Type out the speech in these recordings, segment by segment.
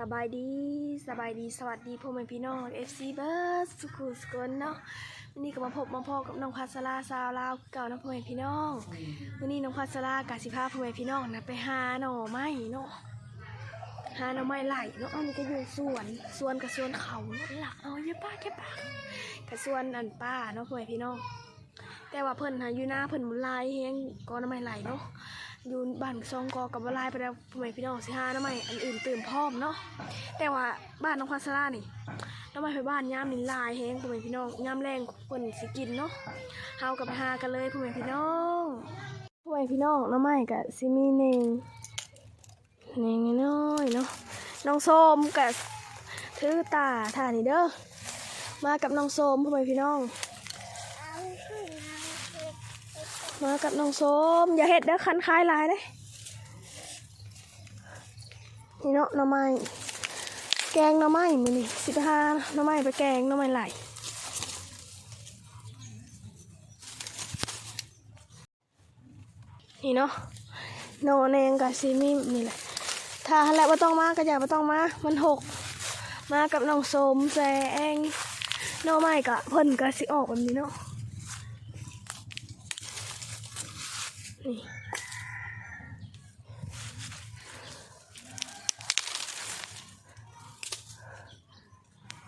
สบายดีสบายดีสวัสดีพ่อแม่พี่น้อง FC เบิร์ดสุขุสกลเนาะวันนี้ก็มาพบมาพอกับน้องพัสลาสาวลาวเก่าน้องพ่อแม่พี่น้องวันนี้น้องพัสลากาสิพาพ่อแม่พี่น้องนะไปหาหน่อไม้เนาะหาหน่อไม้ไหลเนาะอันนี้ก็อยู่สวนสวนกับสวนเขาเนาะหลักเอาเยอะป้าแค่ป้ากับสวนอันป้าเนาะพ่อแม่พี่น้องแต่ว่าเพิ่นหาอยู่หน้าเพิ่นมุลายเฮงก็น้ำไม้ไหลเนาะ อยู่บ้านซองกอกับวลายไปแล้วพ่อแม่พี่น้องสิหาน้ำไม้อันอื่นตื่นพร้อมเนาะแต่ว่าบ้านน้องพัสลานี่น้ำไม้ไปบ้านย่ามนินลายเฮงพ่อแม่พี่น้องย่ามแรงเพิ่นสิกินเนาะเฮากับไปหากันเลยพ่อแม่พี่น้องพ่อแม่พี่น้องน้ำไม้กับซิมีเนงเนงน้อยเนาะน้องส้มกับถือตาถ่านี่เด้อมากับน้องส้มพ่อแม่พี่น้อง มากับน้องส้มอย่าเห็ดเด้อคันคายลายเลยนี่เนาะหน่อไม้แกงหน่อไม้มือนี่สิบห้าหน่อไม้ไปแกงหน่อไม้ไหลนี่เนาะโนเนงกับซีมินี่แหละ ถ้าและว่าต้องมาก็อย่าว่าต้องมา มันหก มากับน้องส้มแซงหน่อไม้กะเพิ่นก็สิออกแบบนี้เนาะ นี่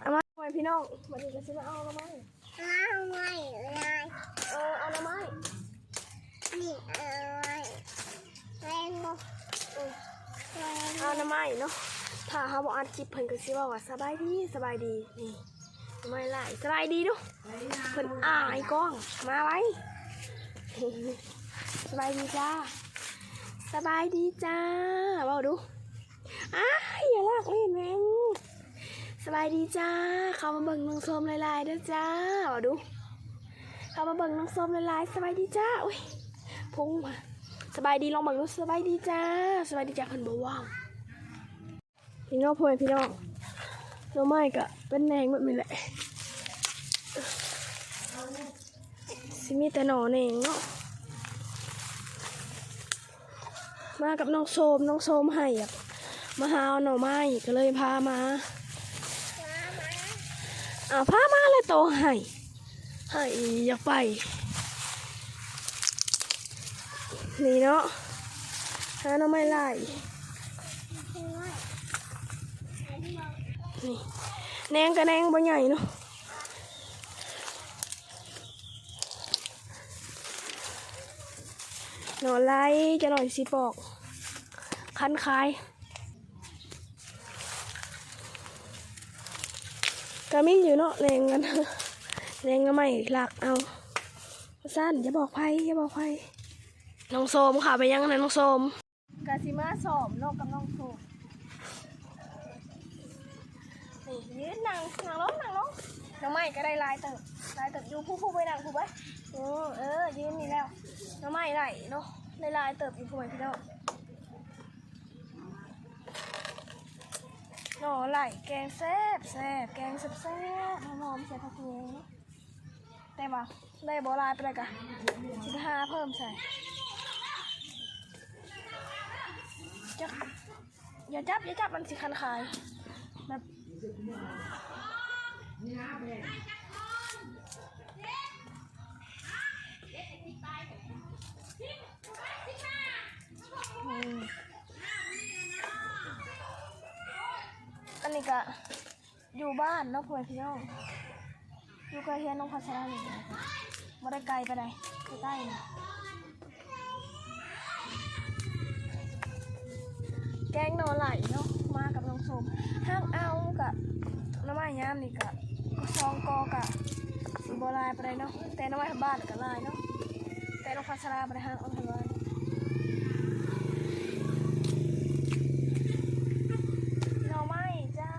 เอามาทำไมพี่ น้องมาดูกันสิมาเอาละไหมอ้าวไม่เลยเออเอาละไหมนี่อะไรแรงโมแรงเอาละไหมเนาะถ้าเขาบอกอัดคลิปเพิ่นก็สิว่าว่าสบายดีสบายดีนี่ไม่ไล่สบายดีดูเพิ่นอายกล้องมาไว้สบายดีจ้าสบายดีจ้าบอกดูอ้ายอย่าลากเล่นแมง สบายดีจ้า เข้ามาเบิ่งน้องส้มลายๆด้อจ้าเอาดู เข้ามาเบิ่งน้องส้มลายๆสบายดีจ้า อุ้ยพุ่งมาสบายดีลองเบิ่งดูสบายดีจ้า สบายดีจ้าเพิ่นบ่ว่างพี่น้องพ่อพี่น้องน้องไม้ก็เป็นแนงแบบนี้แหละสิมีแต่หนอนเองเนาะมากับน้องโซมน้องโซมให้อะมาหาเอาหน่อไม้ก็เลยพามา อ่าพามาเลยโตให้ให้อย่าไป นี่เนาะหาหน้ำไม่ไล่นี่แนงกับแนงบ่ใหญ่เนาะหน่อไล่จะหน่อยสิปอก คันคาย ก็มีอยู่เนาะแรงกันแรงก็ไม่หลักเอาสั้นอย่าบอกไพ่อย่าบอกไพ่น้องโสมค่ะไปยังนะน้องโสมกาซิมาสอมนกกับน้องโสมนี่ยืนนั่งนั่งลงนั่งลงน้องไม้ก็ได้ลายเติบลายเติบอยู่ผู้ผู้ไปนั่งผู้ไปเออเออยืนนี่แล้วน้องไม้ไหลเนาะได้ลายเติบอยู่ผู้ไปพี่น้อง หน่อไหลแกงแซ่บแซ่บแกงแซ่บแซ่บหอมใส่ผักเยงแต่ว่าได้บอลายไปเลยกะสิบห้าเพิ่มใส่จับอย่าจับอย่าจับมันสิคันคายแบบอืมอันนี้ ก็อยู่บ้านเนาะพ่อพี่น้องอยู่ใกล้เฮียนน้องพัชรานี่ไม่ได้ไกลไปไหนใกล้ๆนี่แกงนอนไหลเนาะมากับน้องสมห้างเอากับน้ำไม้ย่ามนี่กะซองกอกะสีโบราณไปเลยเนาะแต่น้ำไม้บ้านก็ลายเนาะแต่น้องพัชราไปห้างเอาทำไมหน่อไม้จ้า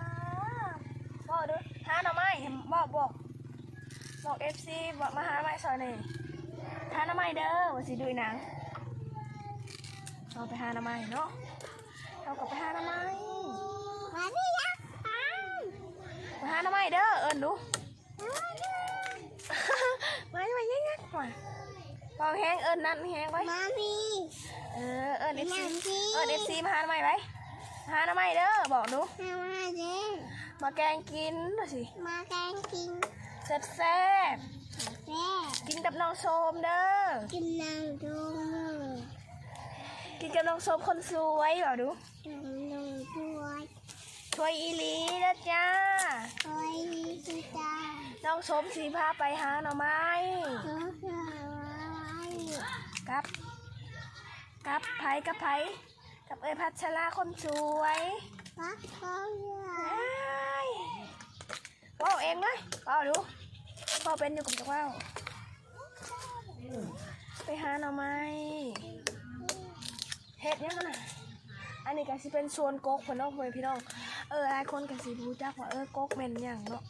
บอกดูหาหน่อไม้เห็นบอกบอก บ อกเอฟซีบอกมาหาไม้ซอยหน่อยหาหน้าไม้เด้อว่าสิดูหนังเราไปหาหน้าไม้เนาะเราก็ไปหาหน้าไม้มาดิยักษ์ตามไปหาหน้าไม้เด้อเอิญดูมาไปยังไงมาพอแห้งเอิญนั่นแห้งไว้มาพี่เออเอิญเอฟซีมาพี่เอิญเอฟซีมาหาหน้าไม้ไว้หาหน้ำไม้เด้อบอกดูมาเด้ มาแกงกินดูสิมาแกงกินแซ่บแซ่บแม่ๆกินกับน้องโสมเด้อกินน้ำดูมือกินกับน้องโสมคนสวยบอกดูดูดูด้วยช่วยอีหลีนะจ้าคอยที่ตาน้องโสมสีพาไปหาหน่อไม้เขาเกิดไว้กับกับไผกับไผกับเอ้ยพัชราคนสวยรักเขาเยอะเอ้ย ว่าวเองเลยว่าวดูว่าวเป็นอยู่กับจักว่าวไปหาหน่อไม้เฮ็ดยังไงน่ะอันนี้ก็สิเป็นส่วนกกเพิ่นเนาะเพื่อพี่น้องเออหลายคนก็สิรู้จักว่าเออโกกแม่นหยังเนาะ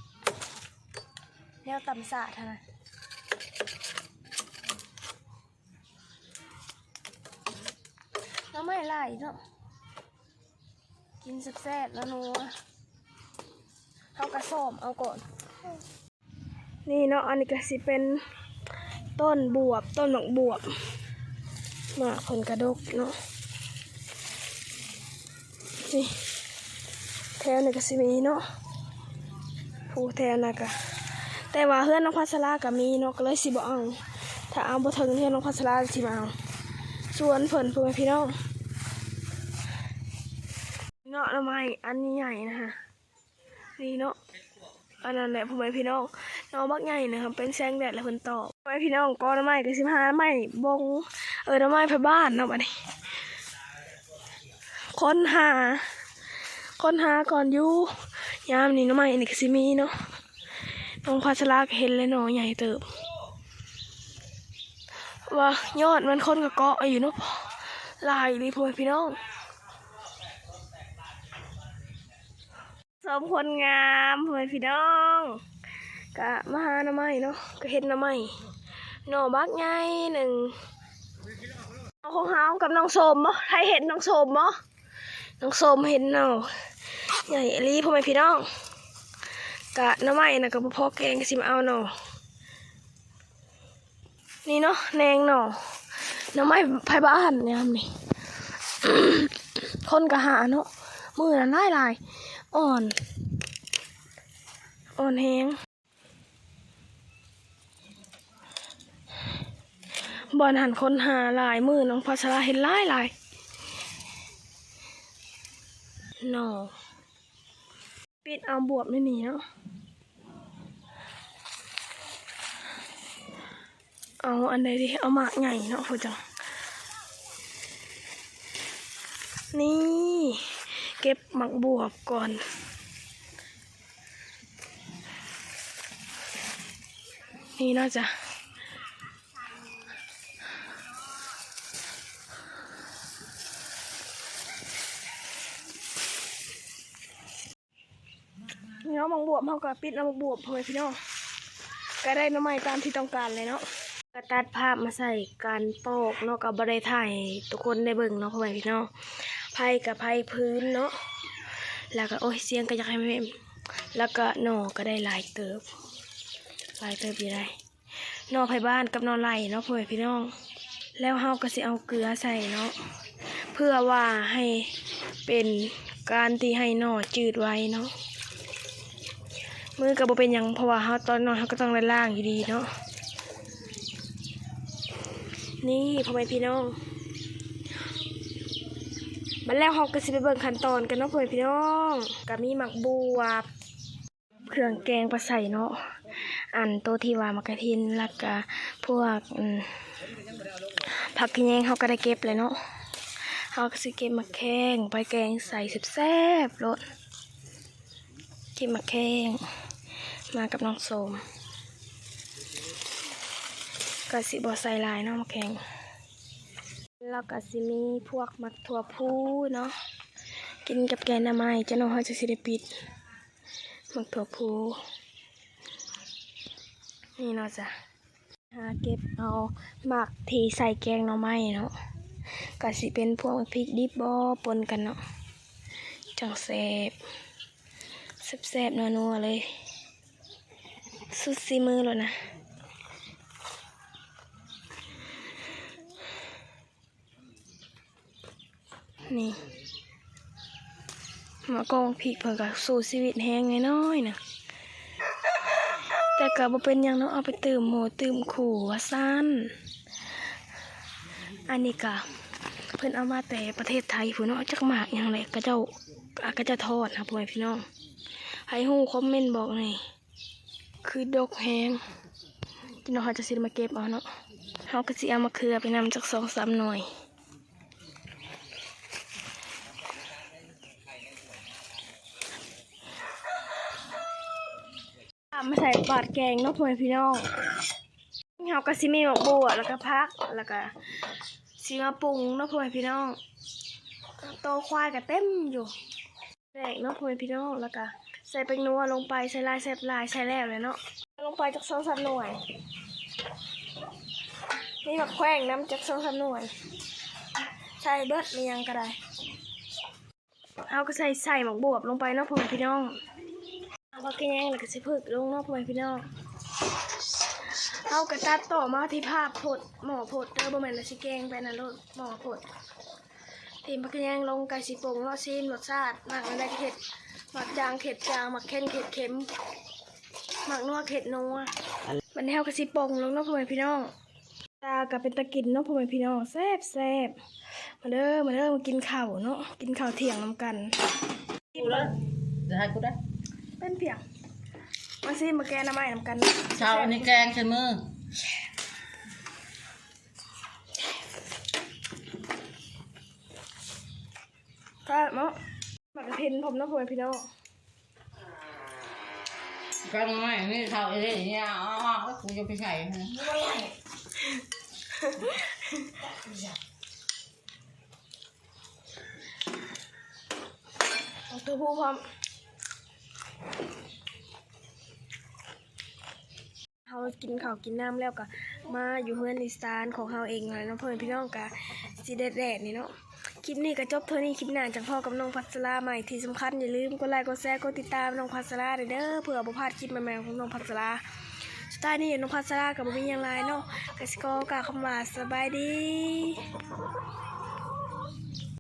แนวตำสาดนะน่อไม้หลเนาะกินแซ่บแล้วนัว เอากระสอบเอาก่อน นี่เนาะอันนี้ก็สิเป็นต้นบวบต้นหมากบวบมาผลกระดกเนาะนี่แถวนี้ก็สิมีเนาะผู้แถวน่ะก็แต่ว่าเพื่อนน้องพัสลาก็มีเนาะก็เลยสิบ่เอาถ้าเอาบ่ถึงเพื่อนน้องพัสลาสิมาเอาส่วนเพิ่นพื่อนพี่น้องเงาะละไม้อันนี้ใหญ่นะคะ นี่เนาะอันนั้นแหละพ่อแม่พี่น้องน้องบักใหญ่นะครับเป็นแสงแดดและเพิ่นตอบพ่อแม่พี่น้องก็น้ำไม้ก็สิบห้าไม้บงเออน้ำไม้ไปบ้านเนาะบัดนี้ค้นหาค้นหาก่อนอยู่ยามนี้น้ำไม้นี่ก็สิมีเนาะน้องพัชราก็เห็นเลยเนาะใหญ่เติบว่ายอดมันค้นกับเกาะอยู่เนาะลายเลยพ่อแม่พี่น้อง สมคนงามเพื่อนพี่น้องกะมาหาหน้ำไม้เนาะก็เห็นหน้ำไม้หน่อบักไงหนึ่งเอาของเฮากับน้องสมบ่ใครเห็นน้องสมบ่น้องสมเห็นเนาะใหญ่อลีพ่อแม่พี่น้องกะหน้ำไม้นะก็บ่อแกงกสิมเอาเนาะนี่เนาะแนงเนาะหน้ำไม้ไผบ้านเนี่ยนี่คนก็หาเนาะมือนั้นหลาย อ่อน อ่อนแหงบอลหันคนหาหลายมือน้องพัชราเห็นหลายหลายหนอปิดเอาบวบไม่หนีเนาะเอาอันใดดิเอาหมากใหญ่เนาะพูดจัง นี่ เก็บหมักบวบก่อนนี่น่าจะเนาะมักบวบเขาก็ปิดเอาหมักบวบเพื่อพี่น้องก็ได้น้ำไม้ตามที่ต้องการเลยเนาะก็ตัดภาพมาใส่การปอกเนาะกับบริถ่ายทุกคนได้เบิ่งเนาะพ่อแม่พี่น้อง ไพ่กับไพ่พื้นเนาะแล้วก็โอ้ยเสียงก็อยากให้แม่แล้วก็หน่อก็ได้ลายเติบลายเติบอยู่ได้นอไผ่บ้านกับนอไร่เนาะพ่อแม่พี่น้อง แล้วเฮาก็สิเอาเกลือใส่เนาะเพื่อว่าให้เป็นการที่ให้หนอจืดไว้เนาะมือก็บ่เป็นยังเพราะว่าเฮาตอนนอนเฮาก็ต้องได้ล่างอยู่ดีเนาะนี่พ่อแม่พี่น้อง บัดแล้วเราก็สิไปเบิ่งขั้นตอนกันเนาะเพื่อนพี่น้องก็มีหมักบวบเครื่องแกงปลาใส่เนาะอันโตวที่ว่ามักกะทินแล้วก็พวกผักกินแยงเขาก็ได้เก็บเลยเนาะเขาก็สิเก็บมาแข้งไปแกงใส่แซ่บๆรสเก็บมาแข้งมากับน้องโสมก็สิบ่ใส่ลายเนาะมาแข้ง แล้วก็สิมีพวกมักถั่วพูเนาะกินกับแกงหน้ำไม้เจ้าน้องเขาจะสิได้ปิดมักถั่วพูนี่เนาะจ้ะหาเก็บเอาหมักที่ใส่แกงหน่อไม้เนาะก็สิเป็นพวกพริกดิบบอปนกันเนาะจังแซบแซบๆนัวๆเลย สุดซีมือแล้วนะ นี่ มากองพริกเพิ่นก็สู้ชีวิตแฮงน้อยนะแต่ก็บ่เป็นหยังเนาะเอาไปตื่มหมูตื่มขู่ว่าซั่นอันนี้ก็เพิ่นเอามาแต่ประเทศไทยพุ่นเนาะจักหมากหยังแหละก็เจ้าก็จะทอดนะพ่อแม่พี่น้องให้ฮู้คอมเมนต์บอกหน่อยคือดกแฮงพี่น้องเขาจะสิมาเก็บเอาเนาะเฮาก็สิเอามาเคลือไปนำจัก2-3หน่วย อะมาใส่บาดแกงนาะพ่อแม่พี่น้องเฮาก็สิมีหมกบัวแล้วก็พักแล้วก็สิมาปรุงนาะพ่อแม่พี่น้องโตควายก็เต็มอยู่แรกนาะพ่อแม่พี่น้องแล้วก็ใส่แป้งนัวลงไปใส่ลายใส่ลายใส่แล้วเลยเนาะลงไปจากสองสามหน่วยนี่มาแขว้งน้ำจากสองสามหน่วยใส่เบิดมียังก็ได้เอาก็ใส่ใส่หมกบวบลงไปนะพ่อพี่น้อง เอาพักแกงแล้วก็สิพึกลงนอกพ่อแม่พี่น้องเอากระตัดต่อมาที่ภาพโพดหมอโพดเด้อบ่แม่นละสิแกงไปนั่นโลดหมอโพดทีมพักแกงลงไก่สิปรุงรสซีมรสชาติหมักอะไรเผ็ดหมักจางเผ็ดจางหมักเค็มเผ็ดเค็มหมักนัวเผ็ดนัวมันแนวกระสิปงลงนอกพ่อแม่พี่น้องตากับเป็นตะกินเนาะพ่อแม่พี่น้องแซ่บแซ่บมาเด้อมาเด้อมากินข้าวเนาะกินข้าวเที่ยงนํกันกูแล้วจะให้กูได้ เป็นเพียงมาซิมาแกน้ำไม้น้ำกันเช้าอันนี้แกงใช่มือก็เนาะหมักกระเทนผมเนาะพ่อแม่พี่น้องแกงไม่นี่เช้าไอ้นี่เนี่ยอ๋อก็กูจะไปใส่นะเอาตัวผู้พร้อม เฮากินข้าวกินน้ำแล้วก็มาอยู่เฮือนอีสานของเฮาเองเลยนาะพ่อแม่พี่น้องกะสิแดดๆนี่เนาะคลิปนี้ก็จบเท่านี้คลิปหน้าจากพ่อกับน้องพัสลาใหม่ที่สำคัญอย่าลืมกดไลค์กดแชร์กดติดตามน้องพัสลาด้เด้อเผื่อบ่พลาดคลิปใหม่ๆของน้องพัสลาสุดท้ายนี้น้องพัสลากับบ่มีหยังไรเนาะกสิกรกล่าคำว่าสบายดี